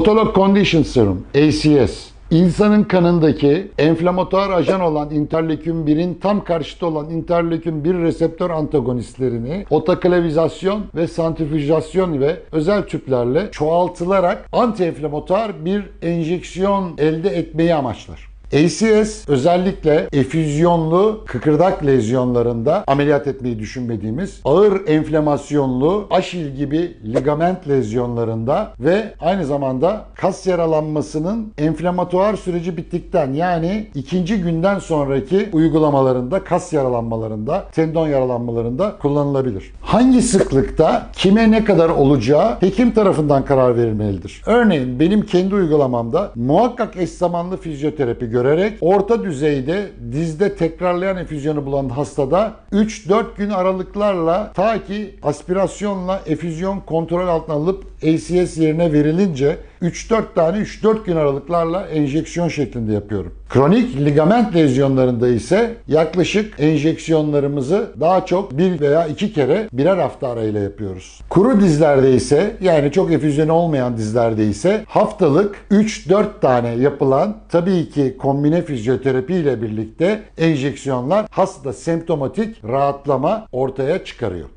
Autolog Condition Serum, ACS. İnsanın kanındaki enflamatuar ajan olan interleukin 1'in tam karşıtı olan interleukin 1 reseptör antagonistlerini otaklavizasyon ve santrifüjasyon ve özel tüplerle çoğaltılarak antienflamatuar bir enjeksiyon elde etmeyi amaçlar. ACS özellikle efüzyonlu kıkırdak lezyonlarında ameliyat etmeyi düşünmediğimiz ağır enflamasyonlu aşil gibi ligament lezyonlarında ve aynı zamanda kas yaralanmasının enflamatuar süreci bittikten yani ikinci günden sonraki uygulamalarında kas yaralanmalarında, tendon yaralanmalarında kullanılabilir. Hangi sıklıkta kime ne kadar olacağı hekim tarafından karar verilmelidir. Örneğin benim kendi uygulamamda muhakkak eş zamanlı fizyoterapi görerek orta düzeyde dizde tekrarlayan efüzyonu bulan hastada 3-4 gün aralıklarla ta ki aspirasyonla efüzyon kontrol altına alıp ACS yerine verilince 3-4 tane 3-4 gün aralıklarla enjeksiyon şeklinde yapıyorum. Kronik ligament lezyonlarında ise yaklaşık enjeksiyonlarımızı daha çok bir veya iki kere birer hafta arayla yapıyoruz. Kuru dizlerde ise yani çok efüzyonu olmayan dizlerde ise haftalık 3-4 tane yapılan tabii ki kombine fizyoterapi ile birlikte enjeksiyonlar hasta semptomatik rahatlama ortaya çıkarıyor.